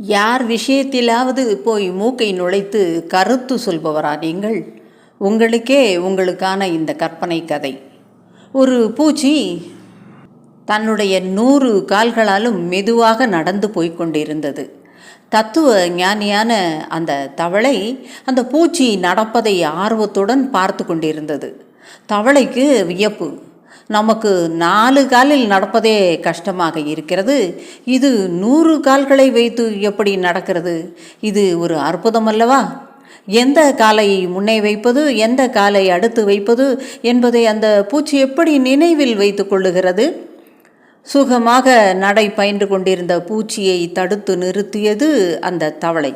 யார் விஷயத்திலாவது போய் மூக்கை நுழைத்து கருத்து சொல்பவரா நீங்கள்? உங்களுக்கே உங்களுக்கான இந்த கற்பனை கதை. ஒரு பூச்சி தன்னுடைய நூறு கால்களாலும் மெதுவாக நடந்து போய்கொண்டிருந்தது தத்துவ ஞானியான அந்த தவளை அந்த பூச்சி நடப்பதை ஆர்வத்துடன் பார்த்து கொண்டிருந்தது தவளைக்கு வியப்பு. நமக்கு நாலு காலில் நடப்பதே கஷ்டமாக இருக்கிறது. இது நூறு கால்களை வைத்து எப்படி நடக்கிறது? இது ஒரு அற்புதம் அல்லவா? எந்த காலை முன்னே வைப்பது எந்த காலை அடுத்து வைப்பது என்பதை அந்த பூச்சி எப்படி நினைவில் வைத்து கொள்ளுகிறது? சுகமாக நடை பயின்று கொண்டிருந்த பூச்சியை தடுத்து நிறுத்தியது அந்த தவளை.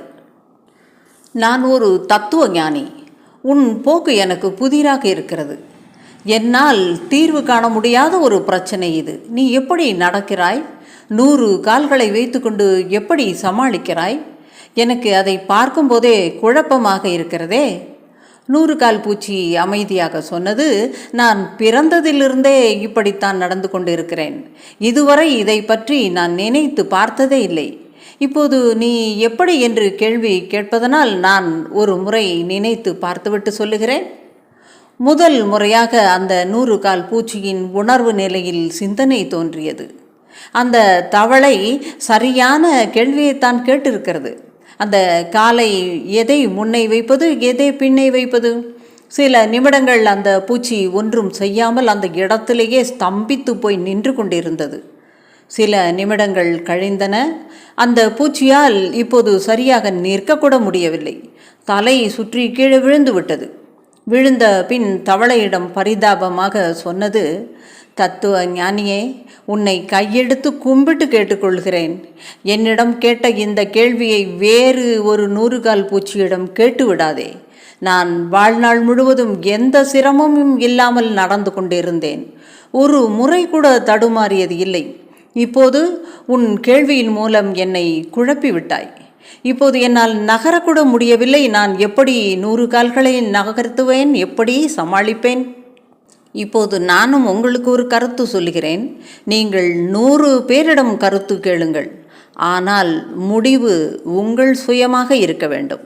நான் ஒரு தத்துவ ஞானி உன் போக்கு எனக்கு புதிராக இருக்கிறது. என்னால் தீர்வு காண முடியாத ஒரு பிரச்சனை இது. நீ எப்படி நடக்கிறாய்? நூறு கால்களை வைத்துக்கொண்டு எப்படி சமாளிக்கிறாய்? எனக்கு அதை பார்க்கும்போதே குழப்பமாக இருக்கிறதே. நூறு கால் பூச்சி அமைதியாக சொன்னது நான் பிறந்ததிலிருந்தே இப்படித்தான் நடந்து கொண்டிருக்கிறேன். இதுவரை இதை பற்றி நான் நினைத்து பார்த்ததே இல்லை. இப்போது நீ எப்படி என்று கேள்வி கேட்பதனால் நான் ஒரு முறை நினைத்து பார்த்துவிட்டு சொல்லுகிறேன். முதல் முறையாக அந்த நூறு கால் பூச்சியின் உணர்வு நிலையில் சிந்தனை தோன்றியது. அந்த தவளை சரியான கேள்வியைத்தான் கேட்டிருக்கிறது. அந்த காலை எதை முன்னை வைப்பது எதை பின்னை வைப்பது? சில நிமிடங்கள் அந்த பூச்சி ஒன்றும் செய்யாமல் அந்த இடத்திலேயே ஸ்தம்பித்து போய் நின்று கொண்டிருந்தது. சில நிமிடங்கள் கழிந்தன. அந்த பூச்சியால் இப்போது சரியாக நிற்கக்கூட முடியவில்லை. தலை சுற்றி கீழே விழுந்து விட்டது. விழுந்த பின் தவளையிடம் பரிதாபமாக சொன்னது தத்துவ ஞானியே உன்னை கையெடுத்து கும்பிட்டு கேட்டுக்கொள்கிறேன். என்னிடம் கேட்ட இந்த கேள்வியை வேறு ஒரு நூறுகால் பூச்சியிடம் கேட்டு விடாதே நான் வாழ்நாள் முழுவதும் எந்த சிரமமும் இல்லாமல் நடந்து கொண்டிருந்தேன். ஒரு முறை கூட தடுமாறியது இல்லை. இப்போது உன் கேள்வியின் மூலம் என்னை குழப்பிவிட்டாய். இப்போது என்னால் நகரக்கூட முடியவில்லை. நான் எப்படி நூறு கால்களை நகர்த்துவேன்? எப்படி சமாளிப்பேன்? இப்போது நானும் உங்களுக்கு ஒரு கருத்து சொல்லுகிறேன். நீங்கள் நூறு பேரிடம் கருத்து கேளுங்கள். ஆனால் முடிவு உங்கள் சுயமாக இருக்க வேண்டும்.